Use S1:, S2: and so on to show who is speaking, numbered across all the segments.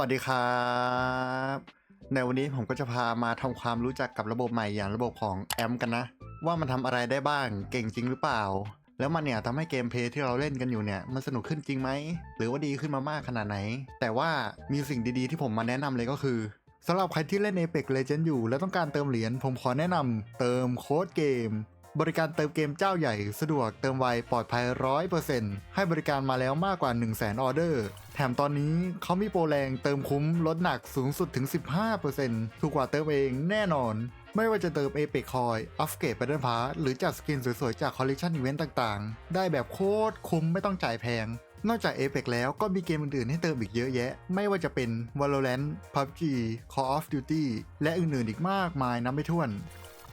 S1: วัสดีครับ ในวันนี้ผมก็จะพามาทำความรู้จักกับระบบใหม่อย่างระบบของแอมกันนะ ว่ามันทำอะไรได้บ้างเก่งจริงหรือเปล่า แล้วมันเนี่ยทำให้เกมเพลย์ที่เราเล่นกันอยู่เนี่ยมันสนุกขึ้นจริงไหม หรือว่าดีขึ้นมามากขนาดไหน แต่ว่ามีสิ่งดีๆที่ผมมาแนะนำเลยก็คือสำหรับใครที่เล่น Apex Legends อยู่ แล้วต้องการเติมเหรียญผมขอแนะนำเติมโค้ดเกม บริการเติมเกมเจ้าใหญ่สะดวกเติมไวปลอดภัย100%ให้บริการมาแล้วมากกว่า 1 0 0 0 0แสนออเดอร์ แถมตอนนี้เขามีโปรแรงเติมคุ้มลดหนักสูงสุดถึง 15%ถูกกว่าเติมเองแน่นอน ไม่ว่าจะเติม Apex Coin อัปเกรด Battle Pass หรือจัดสกินสวยๆ จากคอลเล t ชันอีเวนต์ต่างๆ ได้แบบโคตรคุ้มไม่ต้องจ่ายแพงนอกจาก Apex แล้วก็มีเกมอื่นๆ ให้เติมอีกเยอะแยะ ไม่ว่าจะเป็น Valorant PUBG Call of Duty และอื่นๆ อีกมากมายนับไม่ถ้วน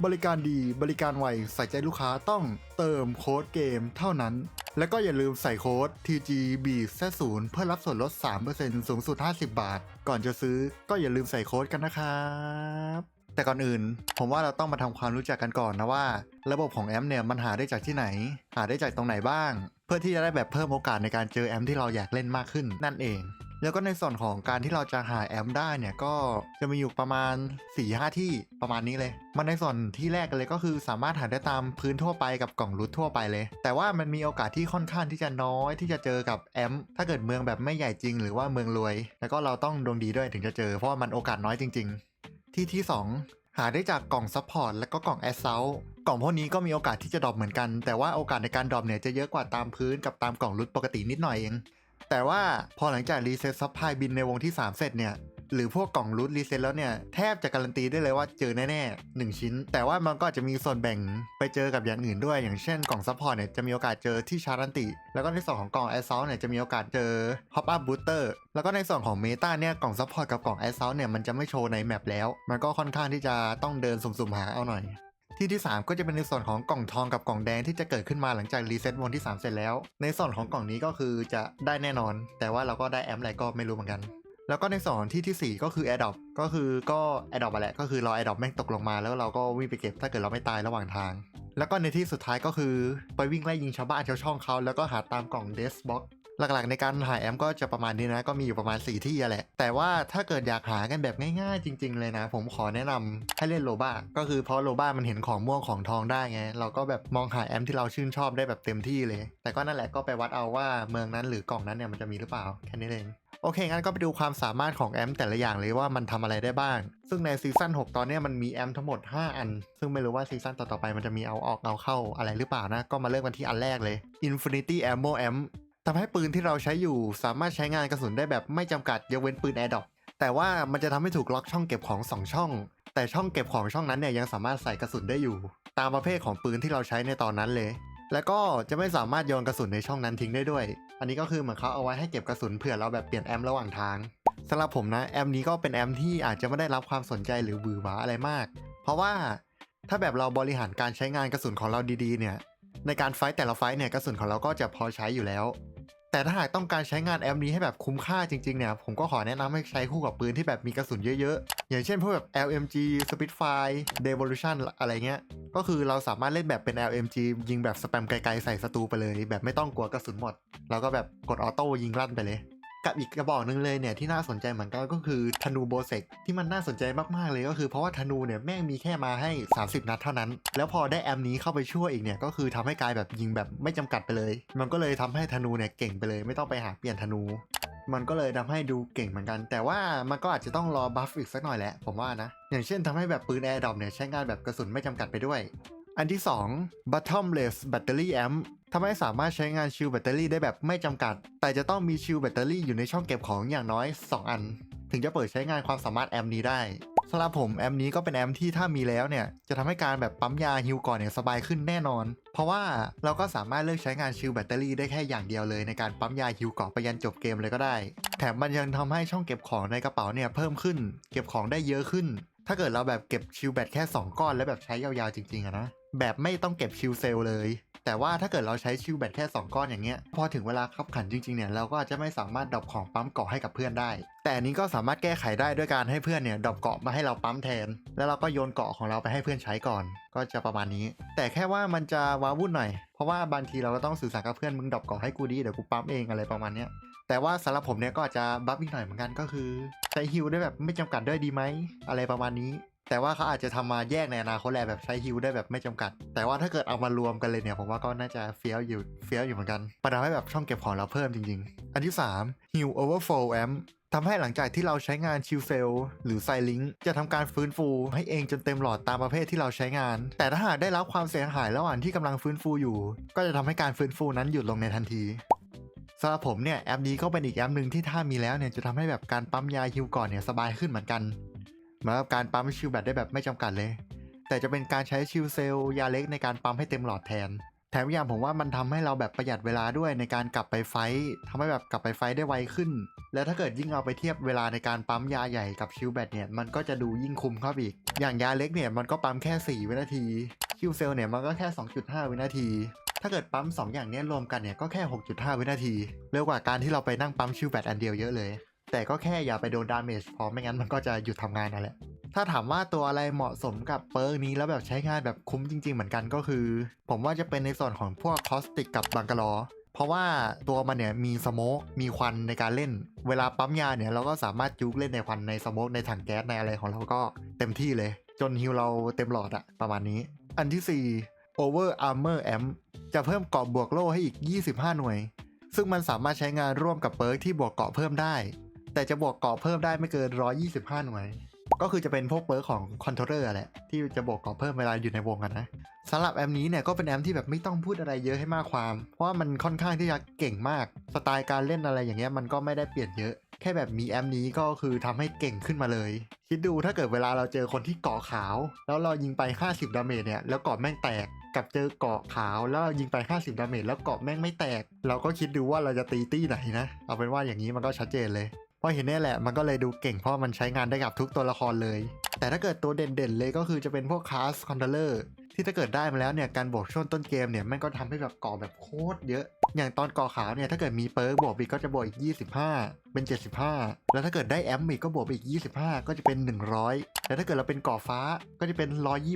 S1: บริการดีบริการไวใส่ใจลูกค้าต้องเติมโค้ดเกมเท่านั้น และก็อย่าลืมใส่โค้ด TGB แซ0เพื่อรับส่วนลด 3%สูงสุด 50 บาท ก่อนจะซื้อก็อย่าลืมใส่โค้ดกันนะครับแต่ก่อนอื่น ผมว่าเราต้องมาทำความรู้จักกันก่อนนะว่า ระบบของแอมเนี่ยมันหาได้จากที่ไหน หาได้จากตรงไหนบ้าง เพื่อที่จะได้แบบเพิ่มโอกาสในการเจอแอมที่เราอยากเล่นมากขึ้นนั่นเอง แล้วก็ในส่วนของการที่เราจะหาแอมได้เนี่ยก็จะมีอยู่ประมาณ4-5ที่ประมาณนี้เลย มันในส่วนที่แรกเลยก็คือสามารถหาได้ตามพื้นทั่วไปกับกล่องรูททั่วไปเลย แต่ว่ามันมีโอกาสที่ค่อนข้างที่จะน้อยที่จะเจอกับแอมถ้าเกิดเมืองแบบไม่ใหญ่จริง หรือว่าเมืองรวย แล้วก็เราต้องดวงดีด้วยถึงจะเจอเพราะว่ามันโอกาสน้อยจริง ๆ ที่ที่ 2 หาได้จากกล่องซัพพอร์ตและก็กล่องแอสเซลกล่องพวกนี้ก็มีโอกาสที่จะดรอปเหมือนกัน แต่ว่าโอกาสในการดรอปเนี่ยจะเยอะกว่าตามพื้นกับตามกล่องรุดปกตินิดหน่อยเอง แต่ว่าพอหลังจากรีเซ็ตซัพพลายบินในวงที่ 3 เสร็จเนี่ยหรือพวกกล่องรูทรีเซ็ตแล้วเนี่ย แทบจะการันตีได้เลยว่าเจอแน่ๆ1ชิ้น แต่ว่ามันก็อาจจะมีส่วนแบ่งไปเจอกับอย่างอื่นด้วย อย่างเช่นกล่องซัพพอร์ตเนี่ยจะมีโอกาสเจอที่ชารันติ แล้วก็ในส่วนของกล่องแอสซ u ลเนี่ยจะมีโอกาสเจอฮอปอัพบูสเตอร์แล้วก็ในส่วนของเมตาเนี่ยกล่องซัพพอร์ตกับกล่องแอสซ u ลเนี่ยมันจะไม่โชว์ในแมปแล้ว มันก็ค่อนข้างที่จะต้องเดินสุ่มๆหาเอาหน่อย ที่ที่ 3 ก็จะเป็นในส่วนของกล่องทองกับกล่องแดงที่จะเกิดขึ้นมาหลังจากรีเซ็ตวงที่ 3 เสร็จแล้ว ในส่วนของกล่องนี้ก็คือจะได้แน่นอน แต่ว่าเราก็ได้แอมอะไรก็ไม่รู้เหมือนกัน แล้วก็ในส่วนที่ที่ 4 ก็คือ a อ d o p ก็คือก็ a อ d o p อะแหละก็คือรอ a อ d o p แม่งตกลงมาแล้วเราก็วิ่งไปเก็บถ้าเกิดเราไม่ตายระหว่างทาง แล้วก็ในที่สุดท้ายก็คือไปวิ่งไล่ยิงชาวบ้านชาวช่องเขาแล้วก็หาตามกล่องเดสบ็อก หลักๆ ในการหาแอมก็จะประมาณนี้นะ ก็มีอยู่ประมาณ 4 ที่แหละ แต่ว่าถ้าเกิดอยากหากันแบบง่ายๆ จริง ๆ เลยนะ ผมขอแนะนำให้เล่นโลบ้าก็คือเพราะโลบ้ามันเห็นของม่วงของทองได้ไง เราก็แบบมองหาแอมที่เราชื่นชอบได้แบบเต็มที่เลย แต่ก็นั่นแหละก็ไปวัดเอาว่าเมืองนั้นหรือกล่องนั้นเนี่ยมันจะมีหรือเปล่าแค่นี้เองโอเค งั้นก็ไปดูความสามารถของแอมแต่ละอย่างเลยว่ามันทำอะไรได้บ้าง ซึ่งในซีซั่น6 ตอนเนี้ยมันมีแอมทั้งหมด 5 อัน ซึ่งไม่รู้ว่าซีซั่นต่อๆไปมันจะมีเอาออกเอาเข้าอะไรหรือเปล่านะ ก็มาเริ่มกันที่อันแรกเลย Infinity Ammo Amp ทำให้ปืนที่เราใช้อยู่สามารถใช้งานกระสุนได้แบบไม่จำกัดยกเว้นปืน a อ r d r o p แต่ว่ามันจะทำให้ถูกล็อกช่องเก็บของ 2 ช่อง แต่ช่องเก็บของช่องนั้นเนี่ยยังสามารถใส่กระสุนได้อยู่ ตามประเภทของปืนที่เราใช้ในตอนนั้นเลย แล้วก็จะไม่สามารถโยนกระสุนในช่องนั้นทิ้งได้ด้วย อันนี้ก็คือเหมือนเขาเอาไว้ให้เก็บกระสุนเผื่อเราแบบเปลี่ยนแอมระหว่างทางสำหรับผมนะแอมนี้ก็เป็นแอมที่อาจจะไม่ได้รับความสนใจหรือบือหวาอะไรมาก เพราะว่าถ้าแบบเราบริหารการใช้งานกระสุนของเราดีๆเนี่ยในการไฟต์แต่ละไฟต์เนี่ยกระสุนของเราก็จะพอใช้อยู่แล้ว แต่ถ้าหากต้องการใช้งานแอมนี้ให้แบบคุ้มค่าจริงๆเนี่ย ผมก็ขอแนะนำให้ใช้คู่กับปืนที่แบบมีกระสุนเยอะๆ อย่างเช่นพวกแบบ LMG Spitfire Devolution อะไรเงี้ย ก็คือเราสามารถเล่นแบบเป็น LMG ยิงแบบสแปมไกลๆใส่ศัตรูไปเลย แบบไม่ต้องกลัวกระสุนหมด แล้วก็แบบกดออโต้ยิงลั่นไปเลย กับอีกกระบอกหนึ่งเลยเนี่ยที่น่าสนใจเหมือนกันก็คือธนูโบเซกที่มันน่าสนใจมากๆเลยก็คือเพราะว่าธนูเนี่ยแม่งมีแค่มาให้ 30 นัดเท่านั้น แล้วพอได้แอมนี้เข้าไปช่วยอีกเนี่ยก็คือทำให้กายแบบยิงแบบไม่จำกัดไปเลย มันก็เลยทำให้ธนูเนี่ยเก่งไปเลย ไม่ต้องไปหาเปลี่ยนธนู มันก็เลยทำให้ดูเก่งเหมือนกัน แต่ว่ามันก็อาจจะต้องรอบัฟอีกสักหน่อยแหละผมว่านะอย่างเช่นทำให้แบบปืนแอร์ดอมเนี่ยใช้งานแบบกระสุนไม่จำกัดไปด้วย อันที่ 2 bottomless battery amp ทำให้สามารถใช้งานชิลแบตเตอรี่ได้แบบไม่จำกัด แต่จะต้องมีชิลแบตเตอรี่อยู่ในช่องเก็บของอย่างน้อย 2 อัน ถึงจะเปิดใช้งานความสามารถแอมนี้ได้สำหรับผมแอมนี้ก็เป็นแอมที่ถ้ามีแล้วเนี่ย จะทำให้การแบบปั๊มยาฮิวก่อนเนี่ยสบายขึ้นแน่นอน เพราะว่าเราก็สามารถเลือกใช้งานชิลแบตเตอรี่ได้แค่อย่างเดียวเลยในการปั๊มยาฮิวก่อนไปยันจบเกมเลยก็ได้ แถมมันยังทำให้ช่องเก็บของในกระเป๋าเนี่ยเพิ่มขึ้น เก็บของได้เยอะขึ้น ถ้าเกิดเราแบบเก็บชิลแบตแค่ 2 ก้อนแล้วแบบใช้ยาวๆจริงๆอะนะ แบบไม่ต้องเก็บชิลเซลเลย แต่ว่าถ้าเกิดเราใช้ชิลแบตแค่ 2 ก้อนอย่างเงี้ย พอถึงเวลาขับขันจริงๆเนี่ยเราก็อาจจะไม่สามารถดรอปของปั๊มเกาะให้กับเพื่อนได้ แต่นี้ก็สามารถแก้ไขได้ด้วยการให้เพื่อนเนี่ยดรอปเกาะมาให้เราปั๊มแทน แล้วเราก็โยนเกาะของเราไปให้เพื่อนใช้ก่อน ก็จะประมาณนี้ แต่แค่ว่ามันจะว้าวุ่นหน่อย เพราะว่าบางทีเราก็ต้องสื่อสารกับเพื่อนมึงดรอปเกาะให้กูดีเดี๋ยวกูปั๊มเองอะไรประมาณเนี้ยแต่ว่าสำหรับผมเนี่ยก็อาจจะบัฟอีกหน่อยเหมือนกันก็คือใช้ฮิลได้แบบไม่จำกัดด้วยดีไหมอะไรประมาณนี้ แต่ว่าเขาอาจจะทำมาแยกในอนาคตแหละแบบใช้ฮิลได้แบบไม่จำกัด แต่ว่าถ้าเกิดเอามารวมกันเลยเนี่ย ผมว่าก็น่าจะเฟี้ยวอยู่เฟี้ยวอยู่เหมือนกันประดับให้แบบช่องเก็บของเราเพิ่มจริง ๆ อันที่3 Heal Overflow Amp ทำให้หลังจากที่เราใช้งานชิลเซลหรือไซลิงจะทำการฟื้นฟูให้เองจนเต็มหลอดตามประเภทที่เราใช้งาน แต่ถ้าหากได้รับความเสียหายระหว่างที่กำลังฟื้นฟูอยู่ ก็จะทำให้การฟื้นฟูนั้นหยุดลงในทันทีสำหรับผมเนี่ยแอปนี้ก็เป็นอีกแอปหนึ่งที่ถ้ามีแล้วเนี่ยจะทำให้แบบการปั๊มยาฮิวก่อนเนี่ยสบายขึ้นเหมือนกัน เหมือนกับการปั๊มชิลแบตได้แบบไม่จำกัดเลย แต่จะเป็นการใช้ชิลเซลยาเล็กในการปั๊มให้เต็มหลอดแทน แถมอย่างผมว่ามันทำให้เราแบบประหยัดเวลาด้วยในการกลับไปไฟท์ทำให้แบบกลับไปไฟท์ได้ไวขึ้น แล้วถ้าเกิดยิ่งเอาไปเทียบเวลาในการปั๊มยาใหญ่กับชิลแบตเนี่ยมันก็จะดูยิ่งคุ้มเข้าอีก อย่างยาเล็กเนี่ยมันก็ปั๊มแค่ 4 วินาที ชิลเซลเนี่ยมันก็แค่ 2.5 วินาทีถ้าเกิดปั๊ม 2 อย่างนี้รวมกันเนี่ยก็แค่ 6.5 วินาที เร็วกว่าการที่เราไปนั่งปั๊มชิลแบตอันเดียวเยอะเลย แต่ก็แค่อย่าไปโดนดาเมจพอไม่งั้นมันก็จะหยุดทำงานนั่นแหละ ถ้าถามว่าตัวอะไรเหมาะสมกับเปิร์กนี้แล้วแบบใช้งานแบบคุ้มจริง ๆ เหมือนกันก็คือ ผมว่าจะเป็นในส่วนของพวกคอสติกกับบังกะลอเพราะว่าตัวมันเนี่ยมีสโมกมีควันในการเล่น เวลาปั๊มยาเนี่ยเราก็สามารถจุกเล่นในควันในสโมกในถังแก๊สในอะไรของเราก็เต็มที่เลย จนฮิวเราเต็มหลอดอะประมาณนี้ อันที่ 4 Over Armor Amp จะเพิ่มเกาะบวกโล่ให้อีก 25 หน่วย ซึ่งมันสามารถใช้งานร่วมกับเปิร์กที่บวกเกาะเพิ่มได้ แต่จะบวกเกราะเพิ่มได้ไม่เกิน 125 หน่วย ก็คือจะเป็นพวกเปิร์กของคอนโทรเลอร์แหละ ที่จะบวกเกราะเพิ่มเวลาอยู่ในวงกันนะสำหรับแอมนี้เนี่ยก็เป็นแอมที่แบบไม่ต้องพูดอะไรเยอะให้มากความ เพราะว่ามันค่อนข้างที่จะเก่งมาก สไตล์การเล่นอะไรอย่างเงี้ยมันก็ไม่ได้เปลี่ยนเยอะ แค่แบบมีแอมนี้ก็คือทำให้เก่งขึ้นมาเลย คิดดูถ้าเกิดเวลาเราเจอคนที่เกาะขาว แล้วเรายิงไป 50 ดาเมจเนี่ยแล้วเกาะแม่งแตกกับเจอเกาะขาวแล้วเรายิงไป 50 ดาเมจแล้วเกาะแม่งไม่แตก เราก็คิดดูว่าเราจะตีตี้ไหนนะ เอาเป็นว่าอย่างนี้มันก็ชัดเจนเลย พราะเห็นแน่แหละมันก็เลยดูเก่งเพราะมันใช้งานได้กับทุกตัวละครเลย แต่ถ้าเกิดตัวเด่นๆเลยก็คือจะเป็นพวกคลาสคอนโทรลเลอร์ที่ถ้าเกิดได้มาแล้วเนี่ยการบวกช่วงต้นเกมเนี่ยมันก็ทำให้แบบก่อแบบโคตรเยอะ อย่างตอนก่อขาวเนี่ยถ้าเกิดมีเปิร์กบวกอีกก็จะบวกอีก 25 เป็น 75 แล้วถ้าเกิดได้แอมอีกก็บวกไปอีก 25 ก็จะเป็น 100 แล้วถ้าเกิดเราเป็นก่อฟ้าก็จะเป็น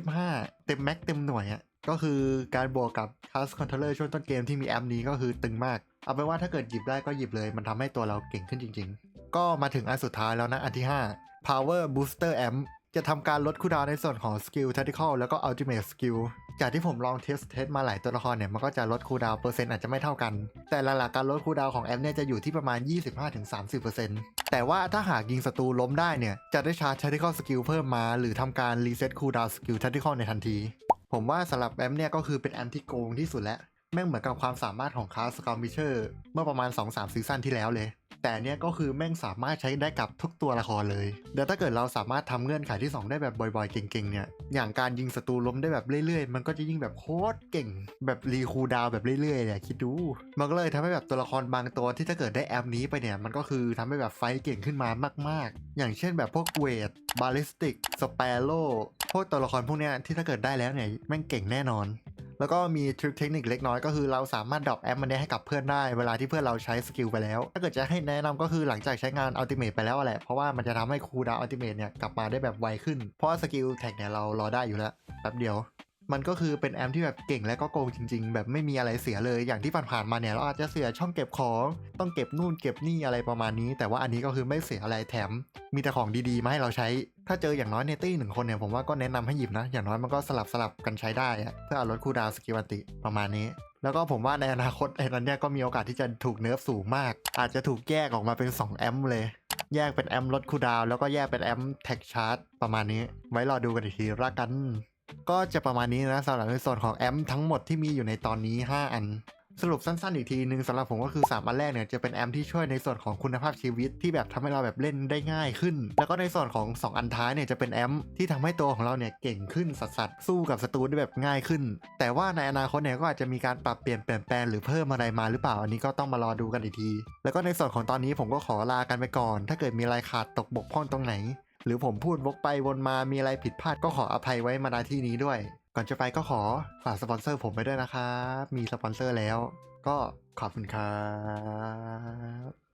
S1: 125 เต็มแม็กเต็มหน่วยอะก็คือการบวกกับคลาสคอนโทรลเลอร์ช่วงต้นเกมที่มีแอมนี้ก็คือตึงมาก เอาเป็นว่าถ้าเกิดหยิบได้ก็หยิบเลย มันทำให้ตัวเราเก่งขึ้นจริง ๆ ก็มาถึงอันสุดท้ายแล้วนะ อันที่ 5 Power Booster Amp จะทำการลดคูลดาวในส่วนของสกิล Tactical แล้วก็ Ultimate Skill จากที่ผมลองเทสเทสมาหลายตัวละครเนี่ย มันก็จะลดคูลดาวเปอร์เซ็นต์อาจจะไม่เท่ากัน แต่หลักๆการลดคูลดาวของแอมเนี่ยจะอยู่ที่ประมาณ 25-30%แต่ว่าถ้าหากยิงศัตรูล้มได้เนี่ย จะได้ชาร์จ Tactical Skill เพิ่มมา หรือทำการรีเซ็ตคูลดาวสกิล Tactical ในทันที ผมว่าสำหรับแอมเนี่ยก็คือเป็นแอมที่โกงที่สุดแล้วแม่งเหมือนกับความสามารถของคลาสสกอมบิเชอร์เมื่อประมาณ 2-3ซีซั่นที่แล้วเลย แต่เนี้ยก็คือแม่งสามารถใช้ได้กับทุกตัวละครเลยเดี๋ยวถ้าเกิดเราสามารถทำเงื่อนไขที่ 2 ได้แบบบ่อยๆ เก่งๆเนี่ยอย่างการยิงศัตรูล้มได้แบบเรื่อยๆ มันก็จะยิ่งแบบโคตรเก่ง แบบรีคูดาวแบบเรื่อยๆเนี่ยคิดดู มันก็เลยทำให้แบบตัวละครบางตัวที่ถ้าเกิดได้แอมนี้ไปเนี่ยมันก็คือทำให้แบบไฟเก่งขึ้นมามาก ๆ อย่างเช่นแบบพวกเวทบาลิสติกสเปโร่พวกตัวละครพวกเนี้ยที่ถ้าเกิดได้แล้วเนี่ยแม่งเก่งแน่นอน แล้วก็มีทริคเทคนิคเล็กน้อยก็คือเราสามารถดรอปแอปมันได้ให้กับเพื่อนได้เวลาที่เพื่อนเราใช้สกิลไปแล้ว ถ้าเกิดจะให้แนะนำก็คือหลังจากใช้งานอัลติเมทไปแล้วแหละ เพราะว่ามันจะทำให้คูดาวอัลติเมทเนี่ยกลับมาได้แบบไวขึ้น เพราะสกิลแท็กเนี่ยเรารอได้อยู่แล้วแป๊บเดียว มันก็คือเป็นแอมที่แบบเก่งและก็โกงจริง ๆ แบบไม่มีอะไรเสียเลยอย่างที่ผ่านๆมาเนี่ยเราอาจจะเสียช่องเก็บของ ต้องเก็บนู่นเก็บนี่อะไรประมาณนี้ แต่ว่าอันนี้ก็คือไม่เสียอะไรแถม มีแต่ของดีๆมาให้เราใช้ ถ้าเจออย่างน้อยในตี้หนึ่งคนเนี่ยผมว่าก็แนะนำให้หยิบนะ อย่างน้อยมันก็สลับสลับกันใช้ได้อะเพื่อเอาลดคูดาวสกิลอันติประมาณนี้แล้วก็ผมว่าในอนาคตไอ้นั้นเนี่ยก็มีโอกาสที่จะถูกเนิร์ฟสูงมาก อาจจะถูกแยกออกมาเป็น 2 แอมป์เลย แยกเป็นแอมป์ลดคูดาว แล้วก็แยกเป็นแอมป์แท็กชาร์จประมาณนี้ ไว้รอดูกันอีกทีละกัน ก็จะประมาณนี้นะสำหรับในส่วนของแอมทั้งหมดที่มีอยู่ในตอนนี้ 5 อัน สรุปสั้นๆอีกทีหนึ่งสำหรับผมก็คือ 3 อันแรกเนี่ยจะเป็นแอมที่ช่วยในส่วนของคุณภาพชีวิตที่แบบทำให้เราแบบเล่นได้ง่ายขึ้น แล้วก็ในส่วนของ 2 อันท้ายเนี่ยจะเป็นแอมที่ทำให้ตัวของเราเนี่ยเก่งขึ้นสัสๆสู้กับศัตรูได้แบบง่ายขึ้น แต่ว่าในอนาคตเนี่ยก็อาจจะมีการปรับเปลี่ยนเปลี่ยนแปลงหรือเพิ่มอะไรมาหรือเปล่าอันนี้ก็ต้องมารอดูกันอีกที แล้วก็ในส่วนของตอนนี้ผมก็ขอลากันไปก่อน ถ้าเกิดมีอะไรขาดตกบกพร่องตรงไหน หรือผมพูดวกไปวนมามีอะไรผิดพลาดก็ขออภัยไว้มาณที่นี้ด้วย ก่อนจะไปก็ขอฝากสปอนเซอร์ผมไปด้วยนะครับ มีสปอนเซอร์แล้ว ก็ขอบคุณครับ